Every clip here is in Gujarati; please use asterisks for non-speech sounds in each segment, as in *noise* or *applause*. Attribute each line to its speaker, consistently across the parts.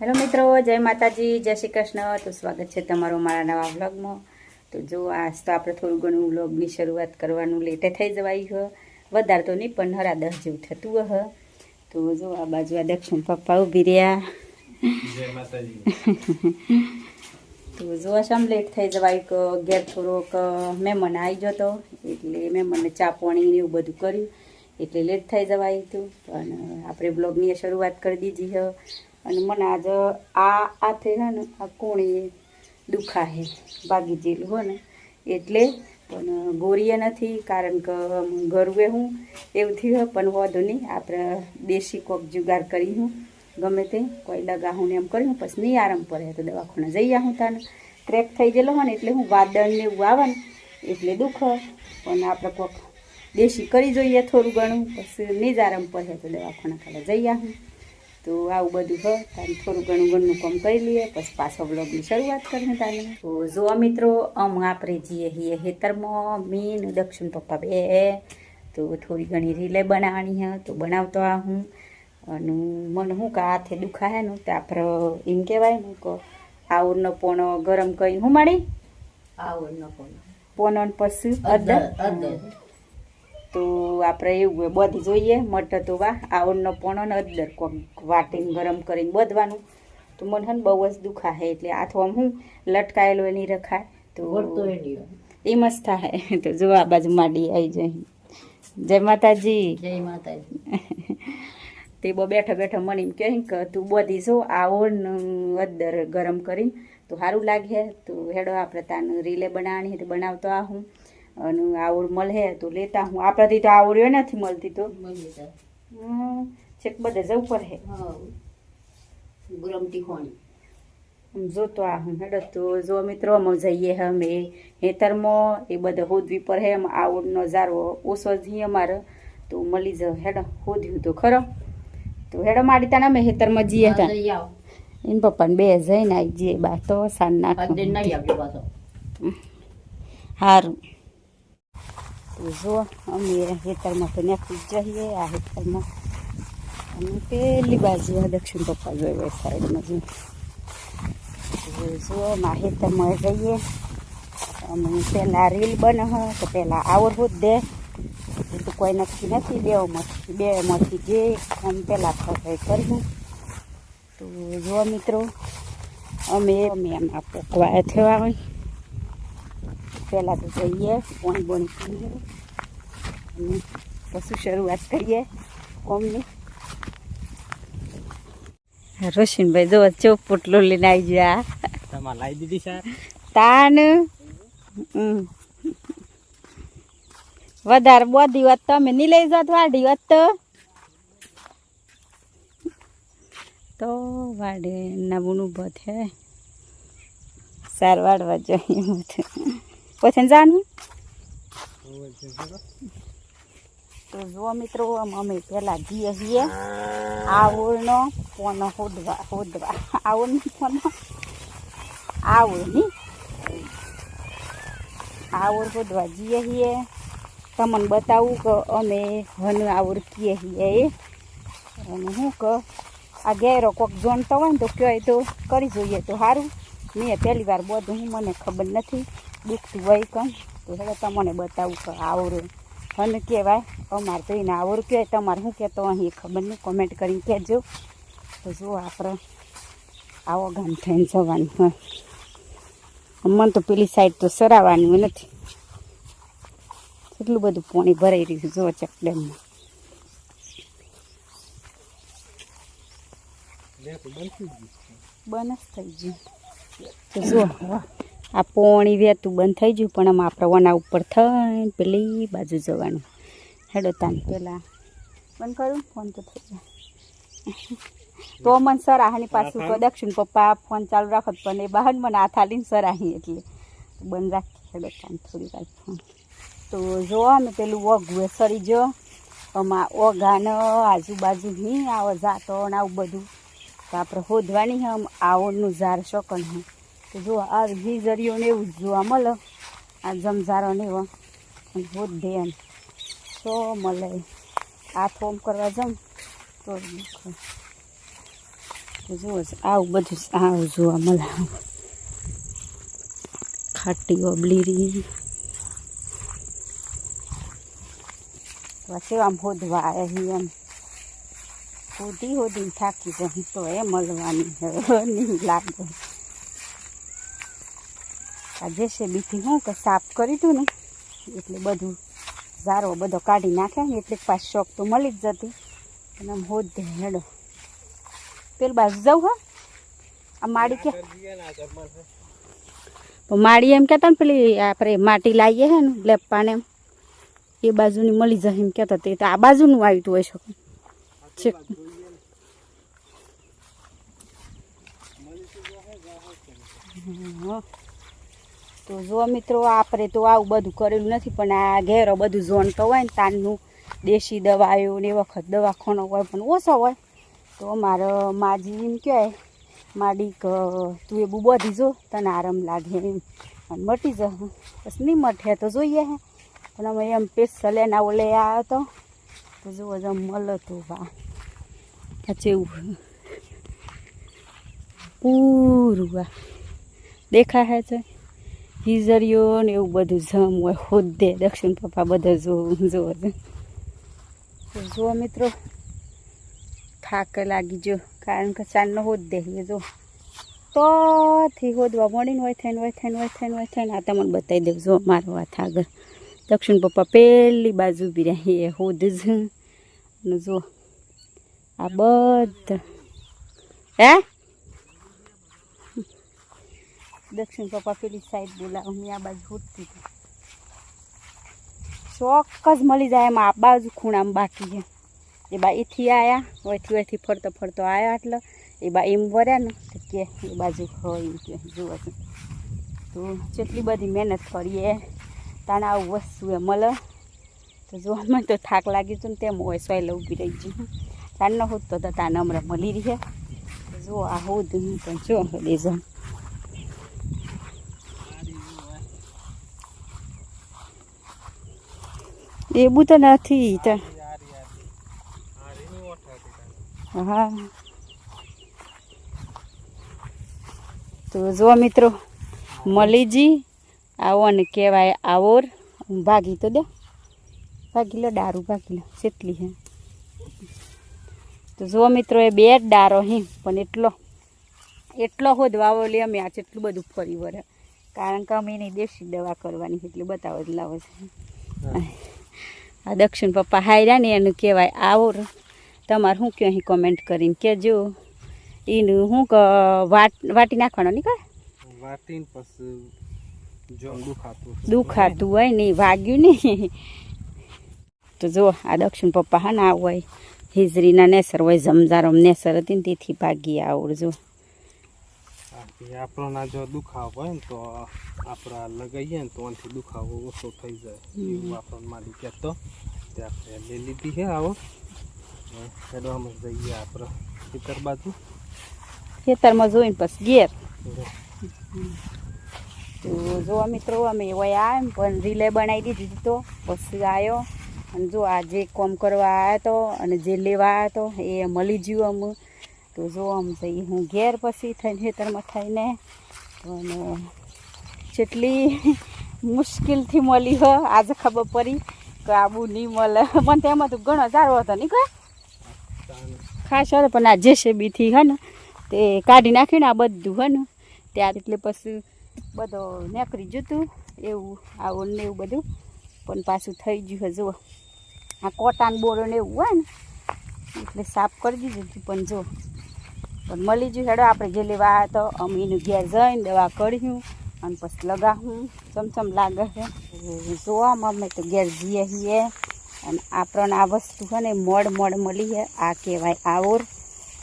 Speaker 1: હેલો મિત્રો જય માતાજી જય શ્રી કૃષ્ણ. તો સ્વાગત છે તમારું મારા નવા વ્લોગમાં. તો જો આજ તો આપણે થોડું ઘણું વ્લોગની શરૂઆત કરવાનું લેટે થઈ જવાય હ. વધારે તો નહીં પણ હરા દસ જેવું થતું હ. તો જો આ બાજુ આ દક્ષિણ પપ્પા ઊભી રહ્યા. તો જો આમ લેટ થઈ જવાય કે ઘેર થોડોક મહેમાન આવી જતો એટલે મહેમાનને ચા પાણી ને એવું બધું કર્યું. એટલે લેટ થઈ જવાય હતું પણ આપણે બ્લોગની શરૂઆત કરી દીધી છે અને મને આજ આ આથે છે ને આ કોણીએ દુખા હે ભાગી જેલું હો ને? એટલે પણ ગોરીએ નથી, કારણ કે ગરવે હું એવું થયું પણ વધુ નહીં, આપણે દેશી કોક જુગાર કરી હું, ગમે તે, કોઈ લગા હું એમ કર્યું પછી નહીં આરામ પડે તો દવાખાને જઈ આવું તાને. ક્રેક થઈ ગયેલો હોય ને, એટલે હું વાદળ ને એવું આવે ને, એટલે દુઃખ, પણ આપણે કોક દેશી કરી જોઈએ થોડું ઘણું, પછી નહીં જ આરામ પડે તો દવાખાના ખાલી જઈ આવું. તો આવું બધું હો તારે થોડું ઘણું ઘણું કામ કરી લઈએ પછી પાછો બ્લોગની શરૂઆત કરીએ તારે. તો જો મિત્રો અમ આપણે જઈએ છીએ હેતરમાં મીન દક્ષિણ પપ્પા બે. તો થોડી ઘણી રીલે બનાવવાની હે તો બનાવતો આ હું. અને મને શું કે હાથે દુખાય ને તો આપણે એમ કહેવાય ને કે આવડનો પોણો ગરમ કરીને હું માડી પોનો ને પછી અદર. તો આપણે એવું હોય બધી જોઈએ મટર તો વાહ આવડનો પોણો ને અદર કોક વાટીને ગરમ કરીને બધવાનું. તો મને હન બહુ જ દુખાય એટલે આથો આમ હું લટકાયેલો એની રખાય. તો એ મસ્ત થાય. *laughs* તો જો આ બાજુ માડી આવી જાય જય માતાજી.
Speaker 2: જય માતાજી. *laughs*
Speaker 1: તે બહુ બેઠા બેઠા મને એમ કહે કે તું બધી જો આવડ અદર ગરમ કરીને તો સારું લાગે. તો હેડો આપણે તાનું રીલે બનાવવાની તો બનાવતો આ હું અને આવડ મળે તો લેતા હું. આપણાથી તો આવડ્યો નથી મળતી તો. છેક બધે જવું પડે.
Speaker 2: હા. ગરમ તીખોણી
Speaker 1: આમ જોતો આ હું હેડો તો જો મિત્રો અમે જઈએ હે અમે. હેતરમાં એ બધે હોદવી પર હે આવડનો ઝારો ઓછો જઈએ અમારે. તો મળી જ હેડો હોદ્યું તો ખરો. તો હેડો માડી તાને અમે હેતરમાં જઈએ હતા એને પપ્પાને બે જઈને આવી જઈએ બા તો સાંજ નાખ. સારું તો જો અમે હેતરમાં તો નાખી જઈએ આ હેતરમાં અને પેલી બાજુ દક્ષિણ પપ્પા જોઈએ સાઈડમાં જઈએ જો આ હેતરમાં જઈએ. અમે પહેલાં રીલ બને હ, તો પહેલાં આવડવું જ દે. એ તો કોઈ નક્કી નથી બેમાંથી બેમાંથી જે અમે પહેલાં ખબર કર્યું. તો જો મિત્રો, અમે અમે એમાં પોકવા થવા હોય. પહેલાં તો જઈએ. પોણી બોણી પીએ અને પછી શરૂઆત કરીએ કોમની. રોશનભાઈ જો ચોપ પોટલો લઈને આવી ગયા.
Speaker 3: તમારે લાવી દીધી સર
Speaker 1: તાન. વધારે બધી વાત તમે નહીં લઈ જાત વાડી વાત તો. તો વાડે નવું ઊભો છે સાર વાડવા જોઈએ જાણવું તો જો મિત્રો અમે પહેલાં જઈએ છીએ આવળનો પોનો હોદવા હોદવા આવળનો પોનો આવળ નહીં આવડ હોદવા જઈએ છીએ તમને બતાવું કે અમે હન આવડ કીએ છીએ એ અને શું કે આ ગેરો કોક જોણતો હોય ને તો કહે તો કરી જોઈએ તો સારું મેં પહેલી વાર બધું હું મને ખબર નથી દુખતું હોય કમ તો હવે તમને બતાવું કે આવડું હન કહેવાય અમારે તો એને આવડું કહેવાય. તમારે શું કહેતો અહીં ખબર નહીં. કોમેન્ટ કરીને કહેજો. તો જો આપણે આવો ગામ થઈને જવાનું હોય. મને તો પેલી સાઈડ તો સરાવવાનું નથી. એટલું બધું પાણી ભરાઈ રહ્યું જો ચકડેમમાં બંધ થઈ ગયું. તો જો આ પોણી વહેતું બંધ થઈ ગયું પણ આમાં આપણે વના ઉપર થઈને પેલી બાજુ જવાનું. હેડો તાન પેલા. બંધ કરું? ફોન તો થઈ જાય તો મને સરાહની પાછું તો દક્ષિણ પપ્પા ફોન ચાલુ રાખત પણ એ બહાર મને આ હાથ સર સરાહી એટલે. બંધ રાખી હેડો તાન થોડી વાર ફોન. તો જો અમે પેલું ઓઘુએ સરી જો. આમાં ઓઘાને આજુબાજુ નહીં આવો જાતો ને આવું બધું. તો આપણે હોદવાની હમ આવડનું ઝાર શોકન હે. તો જો આ વીજળીઓ એવું જોવા મળે. આ જમઝારોને એવો. હોદ એમ. તો મળે. આ ફોમ કરવા જમ તો જુઓ આવું બધું આવું જોવા મળે. ખાટી ઓબલીરી. પછી આમ હોદવા આવે એમ. હોદી હોદીને થાકી જાય તો એ મળવાની લાગે. આ જેસીબીથી હું કે સાફ કરી દઉં ને, એટલે બધું ઝારો બધો કાઢી નાખે ને એટલે પાછ શોખ તો મળી જ જતી. અને આમ હોદે હેડો. પેલી બાજુ જાઉં હા. આ માડી કે માડી એમ કહેતા ને પેલી આપણે માટી લાવીએ હે ને લેપાને એમ. એ બાજુની મળી જાય એમ કહેતા તો. આ બાજુનું આવ્યું હોય શકે છે. હા. તો જો મિત્રો, આપણે તો આવું બધું કરેલું નથી, પણ આ ઘેરો બધું ઝોન તો હોય ને તાનનું, દેશી દવાઓ ને એ વખત દવાખાનો હોય, પણ ઓછો હોય. તો અમારે, માજી એમ કહેવાય, માડી તું એ બહુ બધી જો તને આરામ લાગે એમ. અને મટી જ. બસ નહીં મટે, તો જોઈએ હે. પણ અમે એમ પેસલ એના ઓલે આવ્યો તો તો જુઓ જમ મળો તો વા જેવું પૂરું આ દેખાય છે? હિઝરીઓ ને એવું બધું જમ હોય હોદ્દે દક્ષિણ પપ્પા બધા જોવું જોવો તો જુઓ મિત્રો, થાક લાગી જો કારણ કે ચાંદનો હોદ્દે એ જો, તો થી હોદવા મળીને હોય થઈને હોય થઈને હોય થઈને હોય થઈને. આ તમને બતાવી દઉં જો મારો હાથ આગળ. દક્ષિણ પપ્પા પહેલી બાજુ ઊભી રહી, એ હોદ જ. જો, આ બધા. હે? દક્ષિણ પપ્પા પેલી સાઈડ બોલાવો, હું આ બાજુ હોદતી હતી. ચોક્કસ મળી જાય એમાં, આ બાજુ ખૂણામાં બાકી છે. એ બા એથી આવ્યા ઓથી ઓયથી ફરતો ફરતો આવ્યા એટલે એ બા એમ વર્યા ને, તો કે એ બાજુ હોય કે જુઓ તો જેટલી બધી મહેનત કરીએ તાણે આવું વસ્તુ એ મળે. તો જોવામાં તો થાક લાગી હતું ને તેમ હોય, સોયલ ઊભી રહી ગયું તાન ન હોત તો તાને હમણાં મળી રહી. જો આ હોદ પણ જો દેજો એવું તો. નથી હા. તો જો મિત્રો, મલીજી આવો ને કહેવાય આવોર ભાગી તો દે. ભાગી લો દારૂ, ભાગી લો. જેટલી હે. તો જો મિત્રો, એ બે જ ડારો હે, પણ એટલો એટલો હોદ વાવો લે અમે આ જેટલું બધું ફરી વળે. કારણ કે અમે એની દેશી દવા કરવાની એટલે બતાવો જ લાવો છે. આ દક્ષિણ પપ્પા હાર્યા ને એનું કહેવાય આવો તમારે શું કહ્યું અહીં કોમેન્ટ કરીને કહેજો. એનું શું વાટ વાટી નાખવાનો નહીં
Speaker 3: વાટીને પછી દુખાતું
Speaker 1: હોય ને વાગ્યું નહીં. તો જો આ દક્ષિણ પપ્પા હા ના હોય. હિજરીના નેસર હોય જમજારમ નેસર હતી ને તેથી ભાગી આવડ
Speaker 3: આપણો જો દુખાવો હોય ને તો આપણા લગાવીએ ને તો આનાથી દુખાવો ઓછો થઈ જાય. એવું આપણને મારી કહેતો. તે આપણે લઈ લીધી છે આવો. ખેડવામાં જઈએ આપણે ખેતર બાજુ.
Speaker 1: ખેતરમાં જોઈને પછી ગેર તો જો મિત્રો અમે હોય ને પણ રીલે બનાવી દીધી તો. પછી આવ્યો. અને જો આ જે કોમ કરવા આવ્યો તો અને જે લેવા આવ્યો તો એ મળી ગયું અમુક તો જો આમ જઈ હું ઘેર પછી થઈને ખેતરમાં થઈને અને જેટલી મુશ્કેલથી મળી હો, આજે ખબર પડી કે આબુ નહીં મળે. પણ તેમાં તો ઘણો સારો હતો નહીં કોઈ? ખાસ હતો, પણ આ જેસીબીથી હે ને, તે કાઢી નાખ્યું ને આ બધું હે ને, ત્યાં એટલે પછી બધો નીકળી જતું, એવું આવું ને એવું બધું, પણ પાછું થઈ ગયું હે આ કોટાન બોરો ને એવું હોય ને, એટલે સાફ કરી દીધું પણ જો પણ મળી ગયું હેડો, આપણે જે લેવા આવ્યા તો અમે એનું ઘેર જઈને દવા કર્યું અને પછી લગાવું ચમચમ લાગે છે. જોવામાં અમે તો ઘેર જઈએ છીએ અને આપણને આ વસ્તુ છે ને મળ મળ મળી છે. આ કહેવાય આવોર.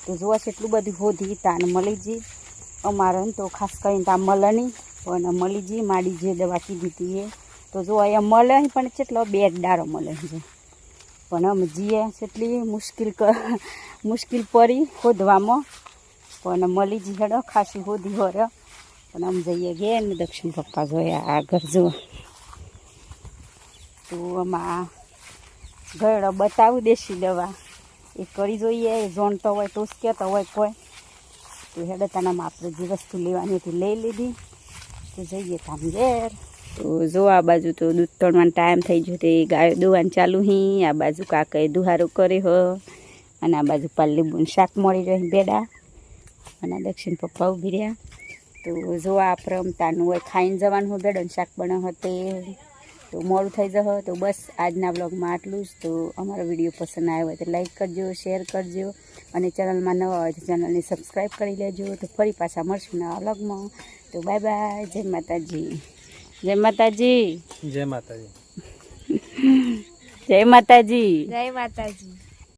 Speaker 1: તો જોવા છે એટલું બધું હોધી તાને મળી જઈ અમારે તો ખાસ કરીને ત્યાં મળે નહીં, પણ મળી જઈ માડી જે દવા કીધી હતી એ. તો જો અહીંયા મળે પણ કેટલો બે ડારો મળે છે. પણ અમે જીએ એટલી મુશ્કેલ મુશ્કેલ પડી હોદવામાં પણ મળી જી હેડો, ખાસી હોધી હોર્યો પણ આમ જઈએ ગયા ને દક્ષિણ પપ્પા જોયા આ ઘર જો તો આમાં ગળો બતાવું દેશી દવા. એ કરી જોઈએ, એ જોણતો હોય તો કહેતો હોય કોઈ. તો હેડતાનામાં આપણે જે વસ્તુ લેવાની હતી લઈ લીધી. તો જઈએ તામ ઘેર. તો જો આ બાજુ તો દૂધ તોડવાનો ટાઈમ થઈ ગયો તે ગાયો દોવાનું ચાલુ હી. આ બાજુ કાકાએ દુહારો કર્યો હ. અને આ બાજુ પાલ લીંબુનું શાક મળી રહી બેડા અને દક્ષિણ પપ્પા ઊભી રહ્યા. તો જો આ રમતાનું હોય ખાઈને જવાનું હોય બેડન શાક બનાવ હતે તો મોડું થઈ જશે. તો બસ આજના બ્લોગમાં આટલું જ. તો અમારો વીડિયો પસંદ આવ્યો હોય તો લાઈક કરજો શેર કરજો અને ચેનલમાં નવા હોય તો ચેનલને સબસ્ક્રાઈબ કરી લેજો. તો ફરી પાછા મળશું નવા બ્લોગમાં તો બાય બાય. જય માતાજી. જય માતાજી.
Speaker 3: જય માતાજી.
Speaker 1: જય માતાજી.
Speaker 4: જય માતાજી.